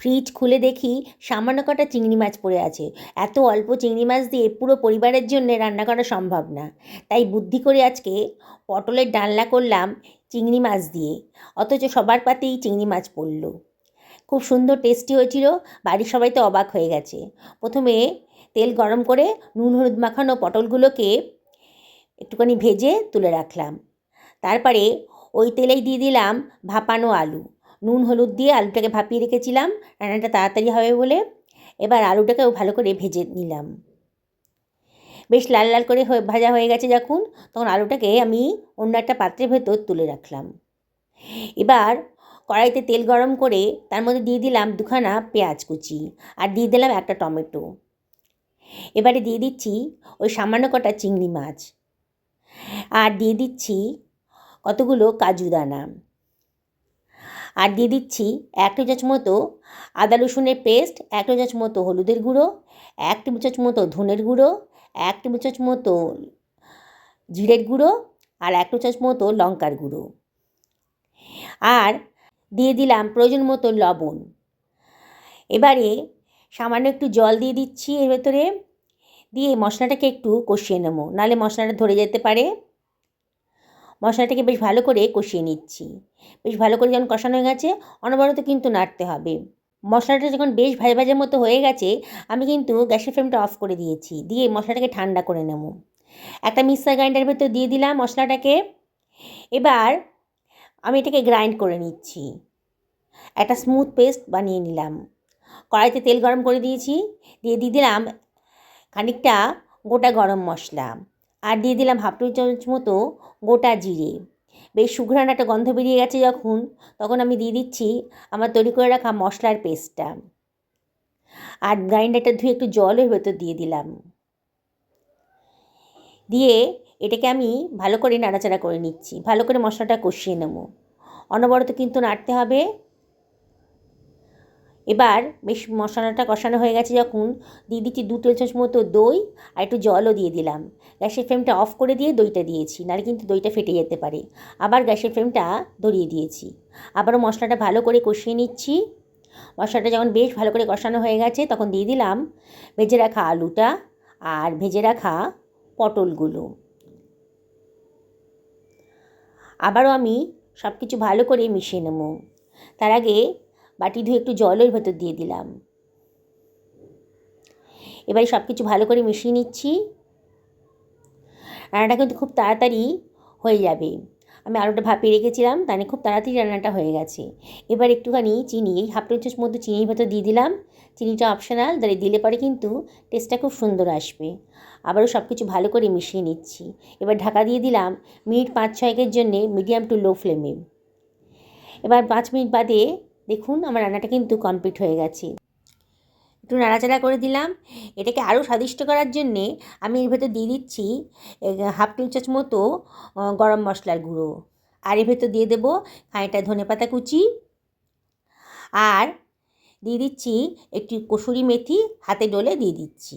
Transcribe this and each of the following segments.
Fridge খুলে দেখি সামান্য কটা চিংড়ি মাছ পড়ে আছে। এত অল্প চিংড়ি মাছ দিয়ে পুরো পরিবারের জন্য রান্না করা সম্ভব না। তাই বুদ্ধি করে আজকে পটলের ডালনা করলাম চিংড়ি মাছ দিয়ে। অথচ সবার পাতেই চিংড়ি মাছ পড়ল। খুব সুন্দর টেস্টি হয়েছিল, বাড়ির সবাই তো অবাক হয়ে গেছে। প্রথমে তেল গরম করে নুন, হলুদ মাখানো পটলগুলোকে একটুখানি ভেজে তুলে রাখলাম। তারপরে ওই তেলেই দিয়ে দিলাম ভাপানো আলু। নুন, হলুদ দিয়ে আলুটাকে ভাপিয়ে রেখেছিলাম। রান্নাটা তাড়াতাড়ি হবে বলে এবার আলুটাকেও ভালো করে ভেজে নিলাম। বেশ লাল লাল করে ভাজা হয়ে গেছে যখন, তখন আলুটাকে আমি অন্য একটা পাত্রের ভেতর তুলে রাখলাম। এবার কড়াইতে তেল গরম করে তার মধ্যে দিয়ে দিলাম দুখানা পেঁয়াজ কুচি আর দিয়ে দিলাম একটা টমেটো। এবারে দিয়ে দিচ্ছি ওই সামান্য কটা চিংড়ি মাছ। আর দিয়ে দিচ্ছি কতগুলো কাজু দানা। আর দিয়ে দিচ্ছি এক টেবিল চামচ মতো আদা রসুনের পেস্ট, এক টেবিল চামচ মতো হলুদের গুঁড়ো, এক টেবিল চামচ মতো ধনের গুঁড়ো, এক টেবিল চামচ মতো জিরের গুঁড়ো আর এক টেবিল চামচ মতো লঙ্কার গুঁড়ো। আর দিয়ে দিলাম প্রয়োজন মতো লবণ। এবারে সামান্য একটু জল দিয়ে দিচ্ছি এর ভেতরে। দিয়ে মশলাটাকে একটু কষিয়ে নেব, নাহলে মশলাটা ধরে যেতে পারে। মশলাটাকে বেশ ভালো করে কষিয়ে নিচ্ছি। বেশ ভালো করে যখন কষানো হয়ে গেছে, অনবরত কিন্তু নাড়তে হবে। মশলাটা যখন বেশ ভাজা ভাজার মতো হয়ে গেছে, আমি কিন্তু গ্যাসের ফ্লেমটা অফ করে দিয়েছি। দিয়ে মশলাটাকে ঠান্ডা করে নেব। একটা মিক্সার গ্রাইন্ডারের ভেতর দিয়ে দিলাম মশলাটাকে। এবার আমি এটাকে গ্রাইন্ড করে নিচ্ছি। একটা স্মুথ পেস্ট বানিয়ে নিলাম। কড়াইতে তেল গরম করে দিয়েছি। দিয়ে দিয়ে দিলাম খানিকটা গোটা গরম মশলা। আর দিয়ে দিলাম হাফ টেবিল চামচ মতো গোটা জিরে। বেশ সুঘ্রাণ একটা গন্ধ বেরিয়ে গেছে যখন, তখন আমি দিয়ে দিচ্ছি আমার তৈরি করে রাখা মশলার পেস্টটা। আর গ্রাইন্ডারটা ধুয়ে একটু জলের ভেতর দিয়ে দিলাম। দিয়ে এটাকে আমি ভালো করে নাড়াচাড়া করে নিচ্ছি, ভালো করে মশলাটা কষিয়ে নেব। অনবরত কিন্তু নাড়তে হবে। এবার বেশ মশলাটা কষানো হয়ে গেছে যখন দিয়ে দিচ্ছি দু টেবিল চামচ মতো দই আর একটু জলও দিয়ে দিলাম। গ্যাসের ফ্লেমটা অফ করে দিয়ে দইটা দিয়েছি, নাহলে কিন্তু দইটা ফেটে যেতে পারে। আবার গ্যাসের ফ্লেমটা ধরিয়ে দিয়েছি। আবারও মশলাটা ভালো করে কষিয়ে নিচ্ছি। মশলাটা যখন বেশ ভালো করে কষানো হয়ে গেছে, তখন দিয়ে দিলাম ভেজে রাখা আলুটা আর ভেজে রাখা পটলগুলো। আবারও আমি সব কিছু ভালো করে মিশিয়ে নেব। তার আগে বাটি ধুয়ে একটু জলের ভেতর দিয়ে দিলাম। এবারে সব কিছু ভালো করে মিশিয়ে নিচ্ছি। রান্নাটা কিন্তু খুব তাড়াতাড়ি হয়ে যাবে। আমি আলুটা ভাপিয়ে রেখেছিলাম, তাহলে খুব তাড়াতাড়ি রান্নাটা হয়ে গেছে। এবার একটুখানি চিনি এই হাফ চামচ মধ্যে চিনির ভেতর দিয়ে দিলাম। চিনিটা অপশনাল তাহলে দিলে পরে কিন্তু টেস্টটা খুব সুন্দর আসবে। আবারও সব কিছু ভালো করে মিশিয়ে নিচ্ছি। এবার ঢাকা দিয়ে দিলাম মিনিট পাঁচ ছয়েকের জন্যে মিডিয়াম টু লো ফ্লেমে এবার পাঁচ মিনিট বাদে দেখুন, আমার রান্নাটা কিন্তু কমপ্লিট হয়ে গেছে। একটু নাড়াচাড়া করে দিলাম। এটাকে আরও স্বাদিষ্ট করার জন্যে আমি এর ভেতর দিয়ে দিচ্ছি হাফ টেবিল চামচ মতো গরম মশলার গুঁড়ো। আর এর ভেতর দিয়ে দেবো খানিকটা ধনে পাতা কুচি। আর দিয়ে দিচ্ছি একটি কসুরি মেথি, হাতে ডলে দিয়ে দিচ্ছি।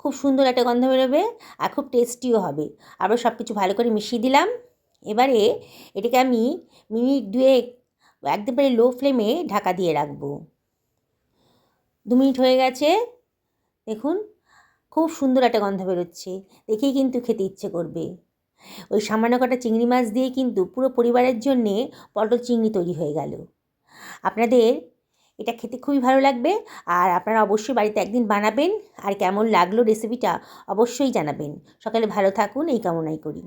খুব সুন্দর একটা গন্ধ বেরোবে আর খুব টেস্টিও হবে। আবার সব কিছু ভালো করে মিশিয়ে দিলাম। এবারে এটাকে আমি মিনিট দুয়েক একদমই লো ফ্লেমে ঢাকা দিয়ে রাখব। দু মিনিট হয়ে গেছে, দেখুন, খুব সুন্দর একটা গন্ধ বেরোচ্ছে, দেখেই কিন্তু খেতে ইচ্ছে করবে। ওই সামান্য কটা চিংড়ি মাছ দিয়ে কিন্তু পুরো পরিবারের জন্যে পটল চিংড়ি তৈরি হয়ে গেল। আপনাদের এটা খেতে খুবই ভালো লাগবে আর আপনারা অবশ্যই বাড়িতে একদিন বানাবেন আর কেমন লাগল রেসিপিটা অবশ্যই জানাবেন। সকালে ভালো থাকুন, এই কামনাই করি।